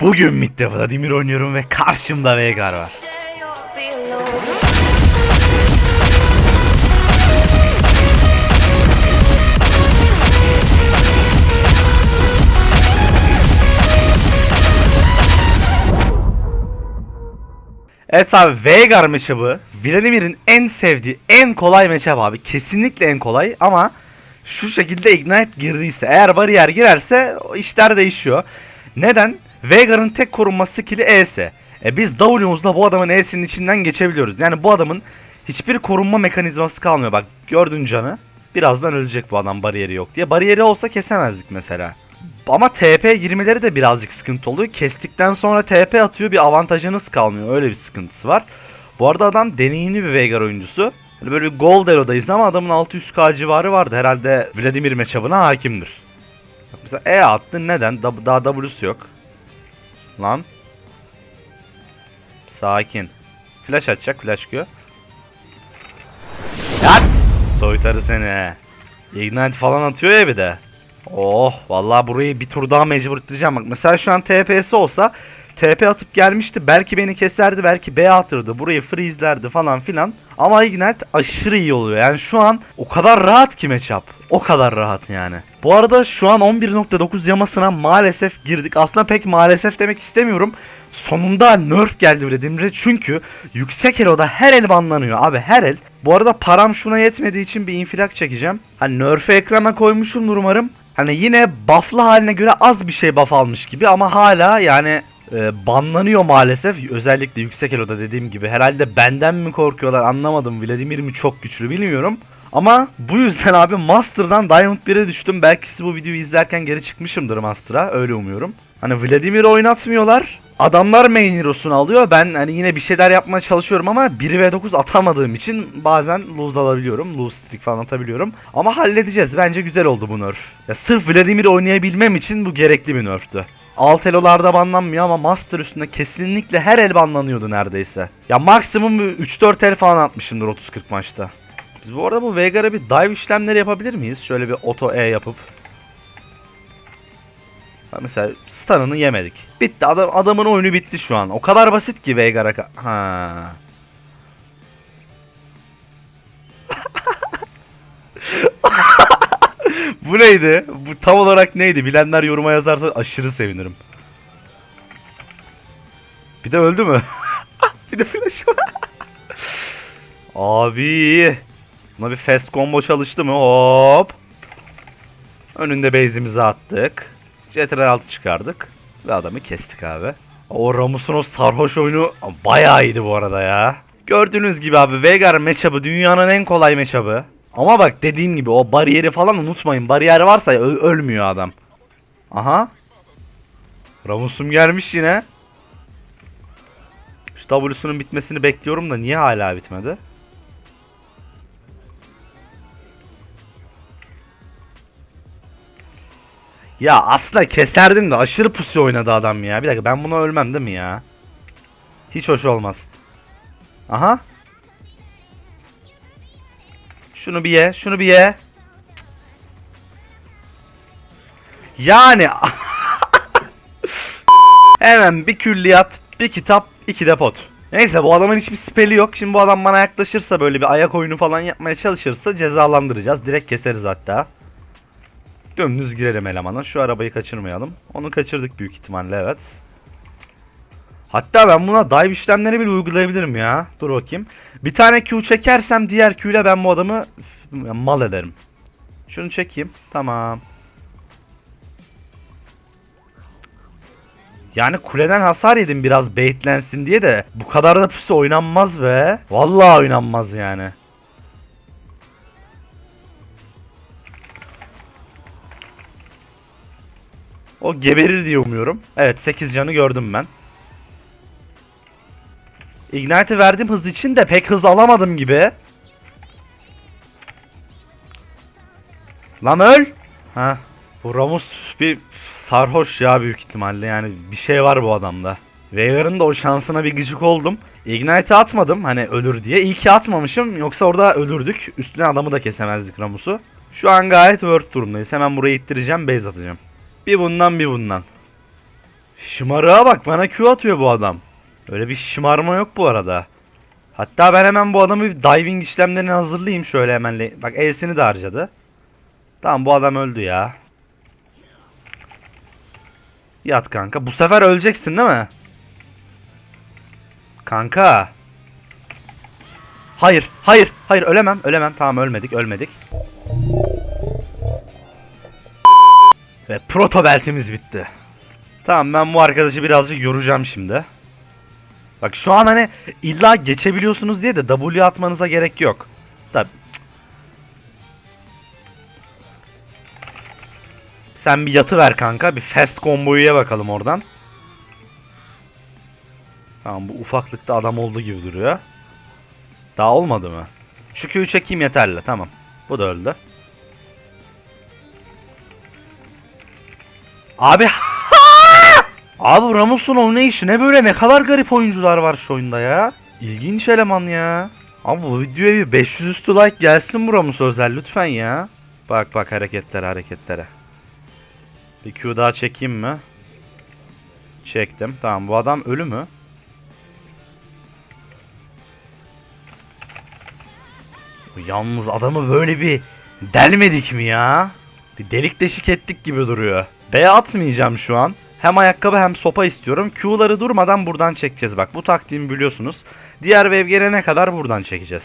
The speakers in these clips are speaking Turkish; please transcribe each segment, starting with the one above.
Bugün Mid'de Vladimir oynuyorum ve karşımda Veigar var. Evet abi Veigar matchup'ı Vladimir'in en sevdiği en kolay matchup abi. Kesinlikle en kolay ama şu şekilde Ignite girdiyse eğer bariyer girerse işler değişiyor. Neden? Veigar'ın tek korunma skill'i E'si. E biz W'muzla bu adamın E'sinin içinden geçebiliyoruz. Yani bu adamın hiçbir korunma mekanizması kalmıyor. Bak gördün canı. Birazdan ölecek bu adam bariyeri yok diye. Bariyeri olsa kesemezdik mesela. Ama TP 20'leri de birazcık sıkıntı oluyor. Kestikten sonra TP atıyor bir avantajınız kalmıyor. Öyle bir sıkıntısı var. Bu arada adam deneyimli bir Veigar oyuncusu. Hani böyle bir Gold Elo'dayız ama adamın 600k civarı vardı. Herhalde Vladimir matchup'ına hakimdir. Mesela E attı neden? Da- Daha W'su yok. Lan. Sakin. Flash atacak. Flash Q. Yat! Soytarı seni. Ignite falan atıyor ya bir de. Oh vallahi burayı bir tur daha mecbur ittireceğim. Bak mesela şu an TPS olsa TP atıp gelmişti. Belki beni keserdi. Belki B atırdı. Burayı freeze'lerdi falan filan. Ama Ignite aşırı iyi oluyor. Yani şu an o kadar rahat ki matchup. O kadar rahat yani. Bu arada şu an 11.9 yamasına maalesef girdik. Aslında pek maalesef demek istemiyorum. Sonunda nerf geldi Vladimir'e çünkü yüksek eloda her el banlanıyor abi her el. Bu arada param şuna yetmediği için bir infilak çekeceğim. Hani nerf'e ekrana koymuşumdur umarım. Hani yine buff'lı haline göre az bir şey buff almış gibi ama hala yani e, banlanıyor maalesef. Özellikle yüksek eloda dediğim gibi. Herhalde benden mi korkuyorlar anlamadım. Vladimir mi çok güçlü bilmiyorum. Ama bu yüzden abi Master'dan Diamond 1'e düştüm. Belki siz bu videoyu izlerken geri çıkmışımdır Master'a. Öyle umuyorum. Hani Vladimir'i oynatmıyorlar. Adamlar main hero'sunu alıyor. Ben hani yine bir şeyler yapmaya çalışıyorum ama 1 ve 9 atamadığım için bazen lose alabiliyorum. Lose streak falan atabiliyorum. Ama halledeceğiz. Bence güzel oldu bu nerf. Ya sırf Vladimir oynayabilmem için bu gerekli bir nerftü. Alt elolarda banlanmıyor ama Master üstünde kesinlikle her el banlanıyordu neredeyse. Ya maksimum 3-4 el falan atmışımdır 30-40 maçta. Biz bu arada bu Veigar'a bir dive işlemleri yapabilir miyiz? Şöyle bir auto E yapıp. Mesela stun'ını yemedik. Bitti. Adam, adamın oyunu bitti şu an. O kadar basit ki Veigar'a. Ha. Bu neydi? Bu tam olarak neydi? Bilenler yoruma yazarsa aşırı sevinirim. Bir de öldü mü? bir de flash var. Abi. Buna bir fast combo çalıştı mı? Hop. Önünde base'imizi attık. CTRL 6 çıkardık. Ve adamı kestik abi. O Ramus'un o sarhoş oyunu bayağı iyiydi bu arada ya. Gördüğünüz gibi abi Veigar matchup'ı dünyanın en kolay matchup'ı. Ama bak dediğim gibi o bariyeri falan unutmayın. Bariyer varsa ölmüyor adam. Aha. Ramus'um gelmiş yine. Şu W'sunun bitmesini bekliyorum da niye hala bitmedi? Ya aslında keserdim de aşırı pusu oynadı adam ya. Bir dakika ben buna ölmem değil mi ya? Hiç hoş olmaz. Aha. Şunu bir ye, şunu bir ye. Yani hemen bir külliyat, bir kitap, iki de pot. Neyse bu adamın hiçbir speli yok. Şimdi bu adam bana yaklaşırsa böyle bir ayak oyunu falan yapmaya çalışırsa cezalandıracağız. Direkt keseriz hatta. Dümdüz girelim elemana. Şu arabayı kaçırmayalım. Onu kaçırdık büyük ihtimalle evet. Hatta ben buna dive işlemleri bile uygulayabilirim ya. Dur bakayım. Bir tane Q çekersem diğer Q ile ben bu adamı mal ederim. Şunu çekeyim. Tamam. Yani kuleden hasar yedim biraz baitlensin diye de bu kadar da pusu oynanmaz be. Vallahi oynanmaz yani. O geberir diye umuyorum. Evet 8 canı gördüm ben. Ignite'ı verdim hız için de pek hız alamadım gibi. Lan öl. Ha. Bu Ramus bir sarhoş ya büyük ihtimalle yani bir şey var bu adamda. Veigar'ın da o şansına bir gıcık oldum. Ignite'ı atmadım hani ölür diye. İyi ki atmamışım yoksa orada ölürdük. Üstüne adamı da kesemezdik Ramus'u. Şu an gayet worth durumdayız. Hemen burayı ittireceğim base atacağım. Bir bundan bir bundan. Şımarığa bak bana Q atıyor bu adam. Öyle bir şımarma yok bu arada. Hatta ben hemen bu adamı diving işlemlerini hazırlayayım şöyle hemen. Bak E'sini de harcadı. Tamam bu adam öldü ya. Yat kanka. Bu sefer öleceksin değil mi? Kanka. Hayır, hayır, hayır ölemem, ölemem. Tamam ölmedik, ölmedik. Ve proto beltimiz bitti. Tamam ben bu arkadaşı birazcık yoracağım şimdi. Bak şu an hani illa geçebiliyorsunuz diye de W atmanıza gerek yok. Tabi. Sen bir yatı ver kanka. Bir fast combo'ya bakalım oradan. Tamam bu ufaklıkta adam olduğu gibi duruyor. Daha olmadı mı? Şu Q'yu çekeyim yeterli. Tamam. Bu da öldü. Abi Abi Ramos'un oynayışı ne böyle ne kadar garip oyuncular var şu oyunda ya. İlginç eleman ya. Abi bu videoya bir 500 üstü like gelsin bu Ramos özel lütfen ya. Bak bak hareketlere hareketlere. Bir Q daha çekeyim mi? Çektim. Tamam bu adam ölü mü? Yalnız adamı böyle bir delmedik mi ya? Bir delik deşik ettik gibi duruyor. B atmayacağım şu an. Hem ayakkabı hem sopa istiyorum. Q'ları durmadan buradan çekeceğiz bak. Bu taktiğimi biliyorsunuz. Diğer wave gelene kadar buradan çekeceğiz.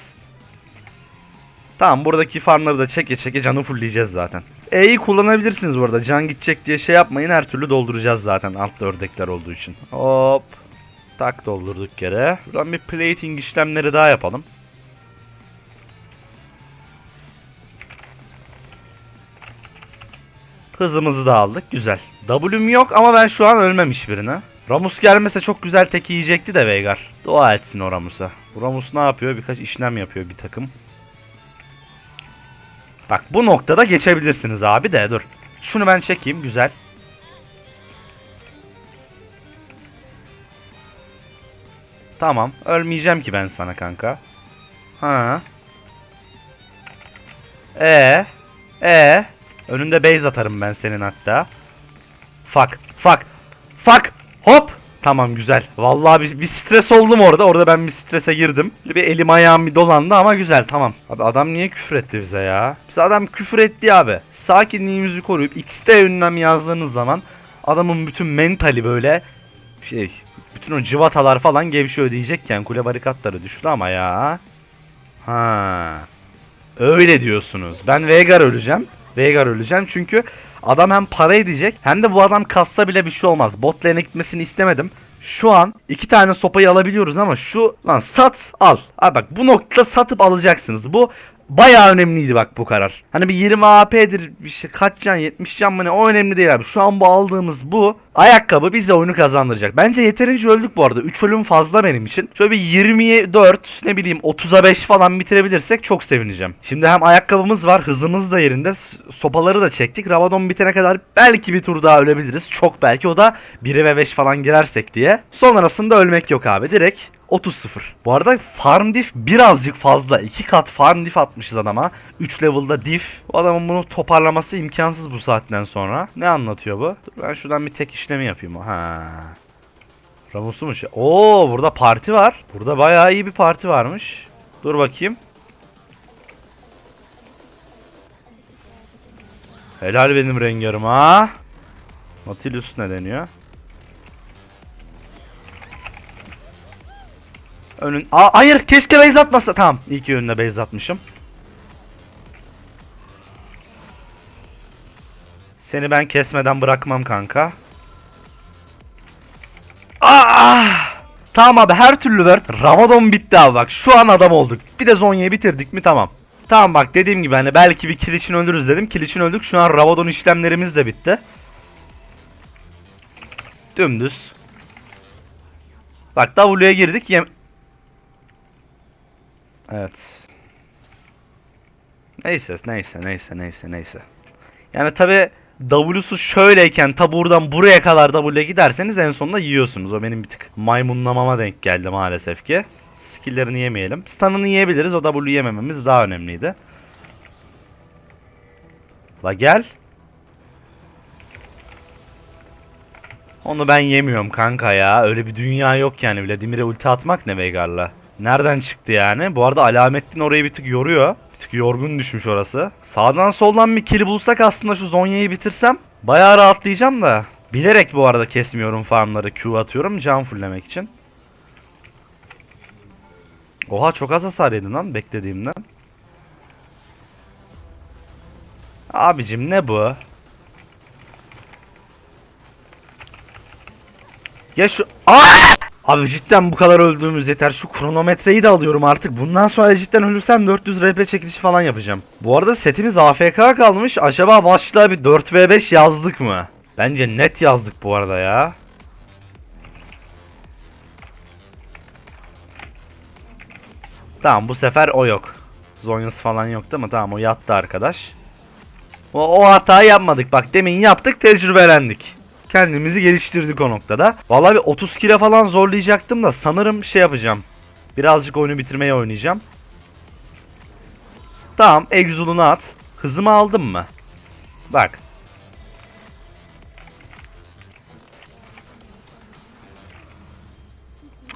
Tamam buradaki farmları da çeke çeke canı fullleyeceğiz zaten. E'yi kullanabilirsiniz bu arada. Can gidecek diye şey yapmayın. Her türlü dolduracağız zaten altta ördekler olduğu için. Hop. Tak doldurduk yere. Buradan bir plating işlemleri daha yapalım. Hızımızı da aldık. Güzel. W'm yok ama ben şu an ölmem hiçbirine. Ramus gelmese çok güzel tek yiyecekti de Veigar. Dua etsin o Ramus'a. Bu Ramus ne yapıyor? Birkaç işlem yapıyor bir takım. Bak bu noktada geçebilirsiniz abi de dur. Şunu ben çekeyim. Güzel. Tamam. Ölmeyeceğim ki ben sana kanka. Ha. E. E. Önünde base atarım ben senin hatta. Fuck. Fuck. Fuck. Hop. Tamam güzel. Vallahi bir, bir stres oldum orada. Orada ben bir strese girdim. Bir elim ayağım bir dolandı ama güzel tamam. Abi adam niye küfür etti bize ya? Bize adam küfür etti abi. Sakinliğimizi koruyup X'te önlem yazdığınız zaman adamın bütün mentali böyle şey bütün o cıvatalar falan gevşiyor diyecekken kule barikatları düştü ama ya. Ha. Öyle diyorsunuz. Ben Veigar öleceğim. Veigar öleceğim çünkü adam hem para edecek hem de bu adam kassa bile bir şey olmaz. Bot lane'e gitmesini istemedim. Şu an iki tane sopayı alabiliyoruz ama şu lan sat al. Abi bak bu noktada satıp alacaksınız. Bu bayağı önemliydi bak bu karar. Hani bir 20 AP'dir bir şey kaç can 70 can mı ne o önemli değil abi. Şu an bu aldığımız bu ayakkabı bize oyunu kazandıracak. Bence yeterince öldük bu arada. 3 ölüm fazla benim için. Şöyle bir 20'ye 4 ne bileyim 30'a 5 falan bitirebilirsek çok sevineceğim. Şimdi hem ayakkabımız var hızımız da yerinde. Sopaları da çektik. Ravadon bitene kadar belki bir tur daha ölebiliriz. Çok belki o da 1'e ve 5 falan girersek diye. Sonrasında ölmek yok abi. Direkt 30-0. Bu arada farm diff birazcık fazla. 2 kat farm diff atmışız adama. 3 level'da diff. Bu adamın bunu toparlaması imkansız bu saatten sonra. Ne anlatıyor bu? Dur ben şuradan bir tek işlemi yapayım. Ha. Ramus'u mu şey? Oo burada parti var. Burada bayağı iyi bir parti varmış. Dur bakayım. Helal benim rengarım ha. Nautilus ne deniyor? Önün... Aa, hayır keşke base atmasa. Tamam iyi ki önüne base atmışım. Seni ben kesmeden bırakmam kanka. Aa! Tamam abi her türlü ver. Ramadan bitti abi bak. Şu an adam olduk. Bir de Zonya'yı bitirdik mi tamam. Tamam bak dediğim gibi hani belki bir kill için öldürürüz dedim. Kill öldük. Şu an Ravadon işlemlerimiz de bitti. Dümdüz. Bak W'ye girdik. Yem Evet. Neyse neyse neyse neyse neyse. Yani tabi W'su şöyleyken ta buradan buraya kadar W'ye giderseniz en sonunda yiyorsunuz. O benim bir tık maymunlamama denk geldi maalesef ki. Skill'lerini yemeyelim. Stun'ını yiyebiliriz. O W yemememiz daha önemliydi. La gel. Onu ben yemiyorum kanka ya. Öyle bir dünya yok yani. Vladimir'e ulti atmak ne Veigar'la? Nereden çıktı yani? Bu arada Alamettin orayı bir tık yoruyor. Bir tık yorgun düşmüş orası. Sağdan soldan bir kill bulsak aslında şu Zonya'yı bitirsem bayağı rahatlayacağım da. Bilerek bu arada kesmiyorum farmları. Q atıyorum can fulllemek için. Oha çok az hasar yedin lan beklediğimden. Abicim ne bu? Ya şu... Aa! Abi cidden bu kadar öldüğümüz yeter. Şu kronometreyi de alıyorum artık. Bundan sonra cidden ölürsem 400 RP çekilişi falan yapacağım. Bu arada setimiz AFK kalmış. Acaba başlığa bir 4v5 yazdık mı? Bence net yazdık bu arada ya. Tamam bu sefer o yok. Zonyası falan yok değil mi? Tamam o yattı arkadaş. O, o hatayı yapmadık. Bak demin yaptık tecrübelendik. Kendimizi geliştirdik o noktada. Vallahi bir 30 kilo falan zorlayacaktım da sanırım şey yapacağım. Birazcık oyunu bitirmeye oynayacağım. Tamam egzulunu at. Hızımı aldım mı? Bak.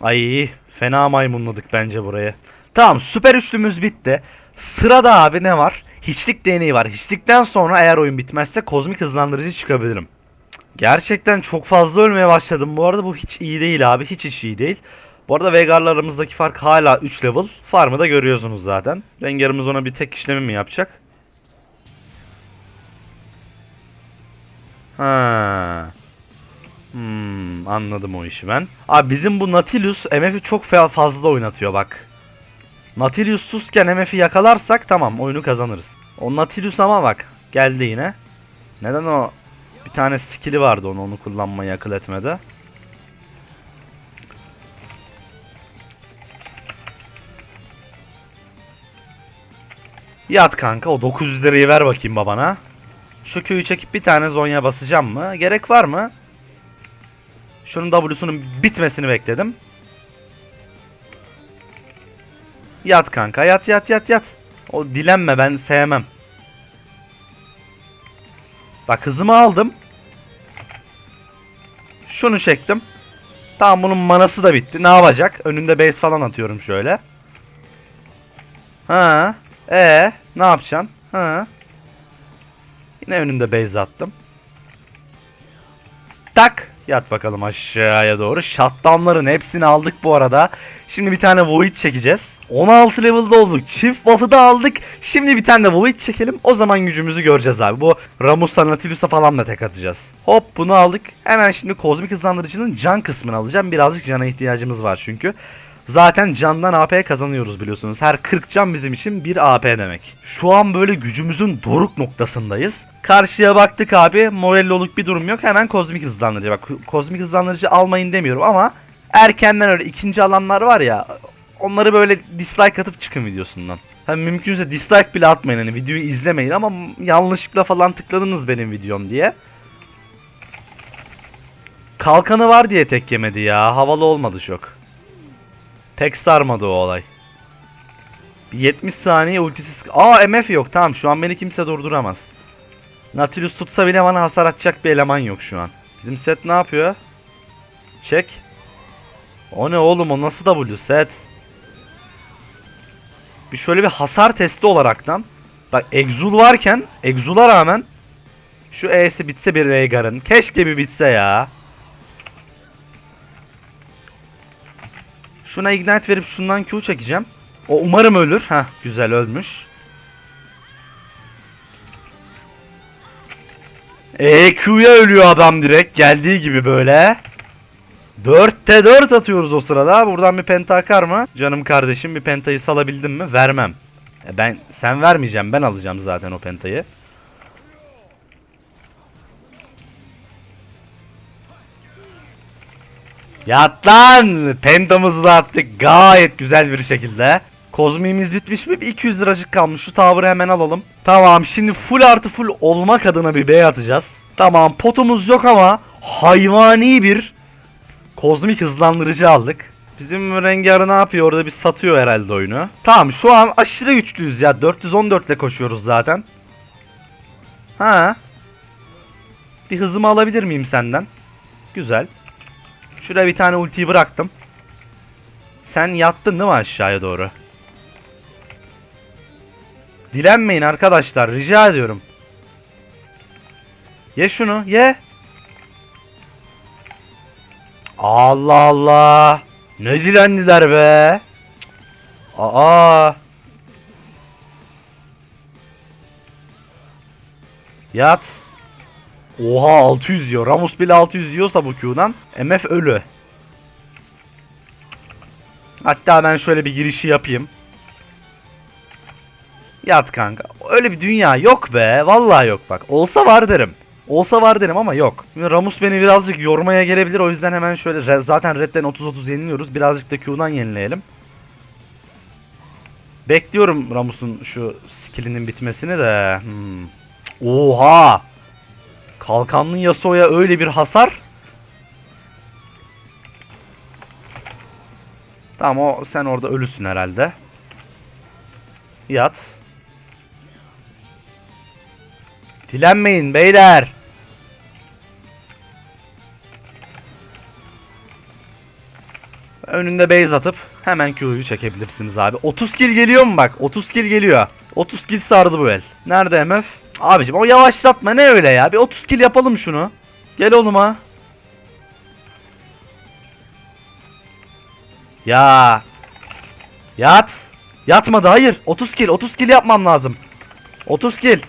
Ay fena maymunladık bence burayı. Tamam süper üçlümüz bitti. Sırada abi ne var? Hiçlik deneyi var. Hiçlikten sonra eğer oyun bitmezse kozmik hızlandırıcı çıkabilirim. Gerçekten çok fazla ölmeye başladım bu arada. Bu hiç iyi değil abi. Hiç hiç iyi değil. Bu arada Veigar'la aramızdaki fark hala 3 level. Farmı da görüyorsunuz zaten. Rengarımız ona bir tek işlemi mi yapacak? Ha. Hmm, anladım o işi ben. Abi bizim bu Nautilus MF'i çok fa- fazla oynatıyor bak. Nautilus susken MF'i yakalarsak tamam oyunu kazanırız. O Nautilus ama bak geldi yine. Neden o bir tane skill'i vardı onu onu kullanmayı akıl etmedi. Yat kanka o 900 lirayı ver bakayım babana. Şu köyü çekip bir tane zonya basacağım mı? Gerek var mı? Şunun W'sunun bitmesini bekledim. Yat kanka yat yat yat yat. O dilenme ben sevmem. Bak hızımı aldım. Şunu çektim. Tamam bunun manası da bitti. Ne yapacak? Önünde base falan atıyorum şöyle. Ha. E ne yapacaksın? Ha. Yine önünde base attım. Tak. Yat bakalım aşağıya doğru. Shutdown'ların hepsini aldık bu arada. Şimdi bir tane Void çekeceğiz. 16 level'da olduk. Çift buff'ı da aldık. Şimdi bir tane de Void çekelim. O zaman gücümüzü göreceğiz abi. Bu Ramus'a, Nautilus'a falan da tek atacağız. Hop bunu aldık. Hemen şimdi kozmik hızlandırıcının can kısmını alacağım. Birazcık cana ihtiyacımız var çünkü. Zaten candan AP kazanıyoruz biliyorsunuz. Her 40 can bizim için bir AP demek. Şu an böyle gücümüzün doruk noktasındayız. Karşıya baktık abi. Morelloluk bir durum yok. Hemen kozmik hızlandırıcı. Bak kozmik hızlandırıcı almayın demiyorum ama erkenden öyle ikinci alanlar var ya onları böyle dislike atıp çıkın videosundan. Hani mümkünse dislike bile atmayın hani videoyu izlemeyin ama yanlışlıkla falan tıkladınız benim videom diye. Kalkanı var diye tek yemedi ya. Havalı olmadı çok. Pek sarmadı o olay. Bir 70 saniye ultisiz... Aa MF yok tamam şu an beni kimse durduramaz. Nautilus tutsa bile bana hasar atacak bir eleman yok şu an. Bizim set ne yapıyor? Çek. O ne oğlum o nasıl W set? Bir şöyle bir hasar testi olaraktan. Bak Exul varken Exul'a rağmen şu E'si bitse bir Rhaegar'ın. Keşke bir bitse ya. Şuna ignite verip şundan Q çekeceğim. O umarım ölür. Ha güzel ölmüş. E Q'ya ölüyor adam direkt geldiği gibi böyle. 4'te 4 atıyoruz o sırada. Buradan bir penta akar mı? Canım kardeşim bir pentayı salabildim mi? Vermem. E ben sen vermeyeceğim. Ben alacağım zaten o pentayı. Yat lan! Pentamızı da attık gayet güzel bir şekilde. Kozmiğimiz bitmiş mi? 200 liracık kalmış. Şu tower'ı hemen alalım. Tamam şimdi full artı full olmak adına bir B atacağız. Tamam potumuz yok ama hayvani bir kozmik hızlandırıcı aldık. Bizim rengarı ne yapıyor? Orada bir satıyor herhalde oyunu. Tamam şu an aşırı güçlüyüz ya. 414 ile koşuyoruz zaten. Ha. Bir hızımı alabilir miyim senden? Güzel. Şuraya bir tane ultiyi bıraktım. Sen yattın değil mi aşağıya doğru? Dilenmeyin arkadaşlar rica ediyorum. Ye şunu ye. Allah Allah. Ne dilendiler be. Aa. Yat. Oha 600 yiyor. Ramos bile 600 yiyorsa bu Q'dan MF ölü. Hatta ben şöyle bir girişi yapayım. Yat kanka. Öyle bir dünya yok be. Vallahi yok bak. Olsa var derim. Olsa var derim ama yok. Ramus beni birazcık yormaya gelebilir. O yüzden hemen şöyle zaten redden 30-30 yeniliyoruz. Birazcık da Q'dan yenileyelim. Bekliyorum Ramus'un şu skillinin bitmesini de. Hmm. Oha! Kalkanlı Yasuo'ya öyle bir hasar. Tamam o sen orada ölüsün herhalde. Yat. Dilenmeyin beyler. Önünde base atıp hemen Q'yu çekebilirsiniz abi. 30 kill geliyor mu bak? 30 kill geliyor. 30 kill sardı bu el. Nerede MF? Abicim o yavaşlatma ne öyle ya? Bir 30 kill yapalım şunu. Gel oğlum ha. Ya. Yat. Yatmadı hayır. 30 kill 30 kill yapmam lazım. 30 kill.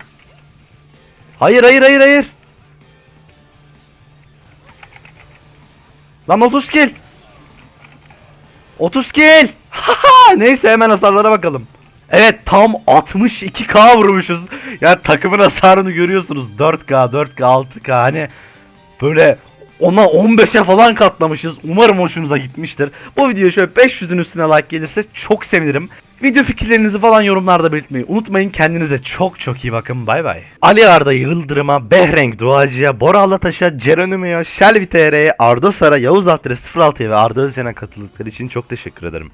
Hayır hayır hayır hayır. Lan 30 kill. 30 kill. Neyse hemen hasarlara bakalım. Evet tam 62k vurmuşuz. Yani takımın hasarını görüyorsunuz. 4k, 4k, 6k hani böyle ona 15'e falan katlamışız. Umarım hoşunuza gitmiştir. Bu video şöyle 500'ün üstüne like gelirse çok sevinirim. Video fikirlerinizi falan yorumlarda belirtmeyi unutmayın. Kendinize çok çok iyi bakın. Bay bay. Ali Arda Yıldırım'a, Behrenk Duacı'ya, Bora Alataş'a, Ceronimo'ya, Shelby TR'ye, Ardo Sara, Yavuz Altıra 06'ya ve Arda Özcan'a katıldıkları için çok teşekkür ederim.